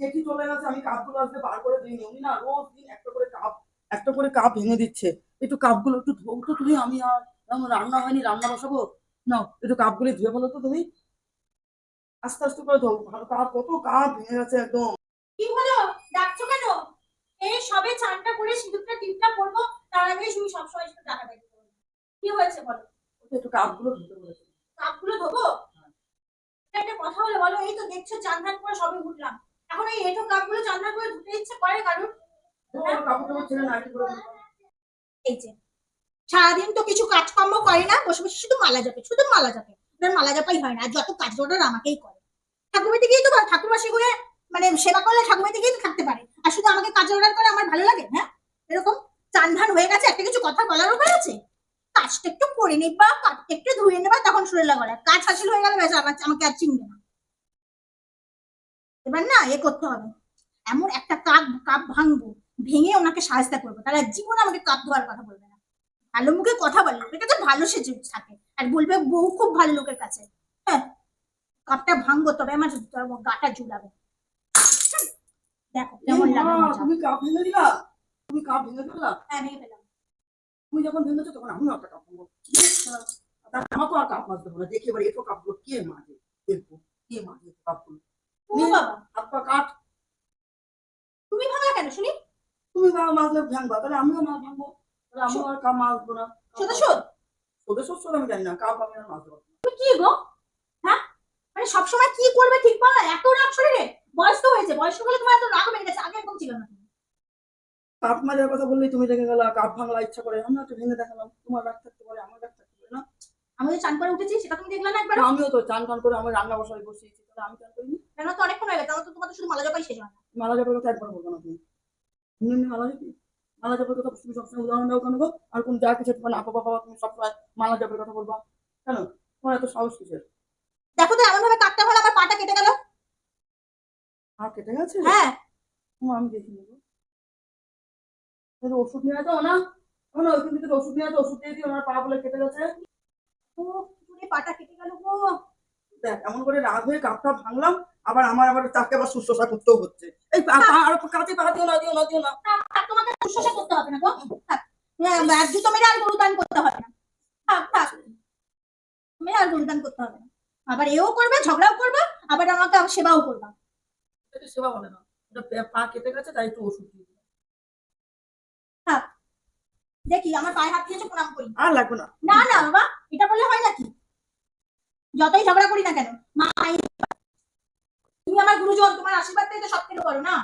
দেখি চলে গেছে আমি কাপগুলো আজকে বার করে দিইনি। উনি না রোজ দিন একটা করে কাপ একটা করে কাপ ভেঙে দিচ্ছে। একটু কাপগুলো একটু ধোও তো তুমি আমি আর রান্না হয়নি রান্না বসাবো? না একটু কাপগুলি ধুয়ে ফেলো তো তুমি। আস্তে আস্তে করে ধোও ভালো কাপ কত কাপ ভেঙে গেছে একদম। কি হলো? ডাকছো কেন? এই সবে চানটা করে সিঁদুরটা টিপটা পরবো তার আগে তুমি সবসময় শুধু টাকা দেখতে কি হয়েছে বলো? একটু কাপগুলো ধুতে বলেছে কাপগুলো ধোবো? একটা কথা হলো বলো এই তো দেখছ চান ধান করে সবে উঠলাম। এখন এই এঁটো কাপগুলো চান ধান করে ধুতে ইচ্ছে করে কারণ। এই যে সারাদিন তো কিছু কাজকর্ম করে না বসে বসে শুধু মালা যাবে শুধু মালা যাবে ওনার মালা জাপাই হয় না আর যত কাজ অর্ডার আমাকেই করে। ঠাকুরবাড়িতে গিয়ে তো ঠাকুরবাসী হয়ে মানে সেবা করলে ঠাকুরবাড়িতে গিয়ে থাকতে পারে। আর শুধু আমাকে কাজ অর্ডার করে আমার ভালো লাগে হ্যাঁ? এরকম চান ধান হয়ে গেছে একটা কিছু কথা বলার উপায় আছে কাজটা একটু করে নিবা কাজটা একটু ধুয়ে নেবা তখন শুনে লাগা কাজ হাসিল হয়ে গেলে আমার আমাকে আর চিনবে না। এবার না এ করতে হবে। এমন একটা কাপ কাপ ভাঙবো ভেঙে ওনাকে সাহায্য করব। তাহলে জীবন আমাকে কাপ ধোয়ার কথা বলবে না। ভালো মুখে কথা বলে লোকের কাছে ভালো সে থাকে। আর বলবে বউ খুব ভালো লোকের কাছে। হ্যাঁ কাপটা ভাঙবো তবে আমার গাটা ঝুলাবে। দেখো কেমন লাগে তুমি কাপ ভেঙে দিলা? তুমি কাপ ভেঙে দিলা হ্যাঁ ভেঙে ফেলাম তুমি যখন ভেঙেছো তখন আমিও একটা কাপ ভাঙবো। তার আমাকে আর কাপ মাজতে হবে দেখি এবার এটো কাপগুলো কে মাজে দেখব কে মাজে কাপগুলো হাত পা কাট তুমি ভাঙা কেন শুনি? তুমি ভাঙবা তাহলে আমিও মাছ ভাঙবো তাহলে আমিও আর কাপ মাজবো না? সোদে আমি জানি না কাপ আমি আর মাজতে তুমি কি গো? হ্যাঁ? মানে সবসময় কি করবে ঠিক পাও না এত রাগ শরীরে? বয়স তো হয়েছে বয়স হলে তোমার এত রাগ গেছে আগে ছিল না কাপ মাজার কথা বললেই তুমি গেলা কাপ ভাঙলা ইচ্ছা করে আমি একটু ভেঙে দেখালাম তোমার রাগ থাকতে পারে আমার রাগ থাকতে পারে না? আমি চান করে উঠেছি সেটা তুমি দেখলে না একবার আমিও তো চান টান করে আমি রান্না বসাই বসিয়েছি তাহলে আমি চান করিনি কেন তো অনেকক্ষণ হয়ে গেছে আমার তো শুধু মালা জপাই শেষ হয় মালা যাবার কথা একবার বলব না তুমি। এমনি মালা যাবি মালা যাবার কথা তুমি সবসময় উদাহরণ দাও কেন গো? আর কোন যা কিছু তোমার আপা বাবা তুমি সবসময় মালা কথা বলবা। কেন? তোমার এত সাহস কিসের? দেখো তো এমন ভাবে কাটতে হলে আমার পাটা কেটে গেল। কেটে গেছে? হ্যাঁ। আমি গো। তাহলে ওষুধ নিয়ে যাও না না ওইখান থেকে ওষুধ নিয়ে ওষুধ দিয়ে ওনার পা বলে কেটে গেছে। ও পাটা কেটে গেল গো। দেখ এমন করে রাগ হয়ে কাপটা ভাঙলাম আবার আমার আবার তাকে আবার শুশ্রূষা করতেও হচ্ছে। এই আর কাছে পা দিও না দিও না দিও না। তোমাকে শুশ্রূষা করতে হবে না গো। জুতো মেরে আর গরু করতে হবে না। থাক থাক। মেরে আর গরু দান করতে হবে না। আবার এও করবে ঝগড়াও করবে আবার আমাকে সেবাও করবে। সেবা বলে না। এটা পা কেটে গেছে তাই একটু ওষুধ দিয়ে দিলাম। দেখি আমার পায়ে হাত দিয়েছে প্রণাম করি। আর লাগবে না। না না বাবা এটা বললে হয় নাকি? যতই ঝগড়া করি না কেন মা আই- তুমি আমার গুরুজন তোমার আশীর্বাদ পেয়ে তো সব কিছু করো না?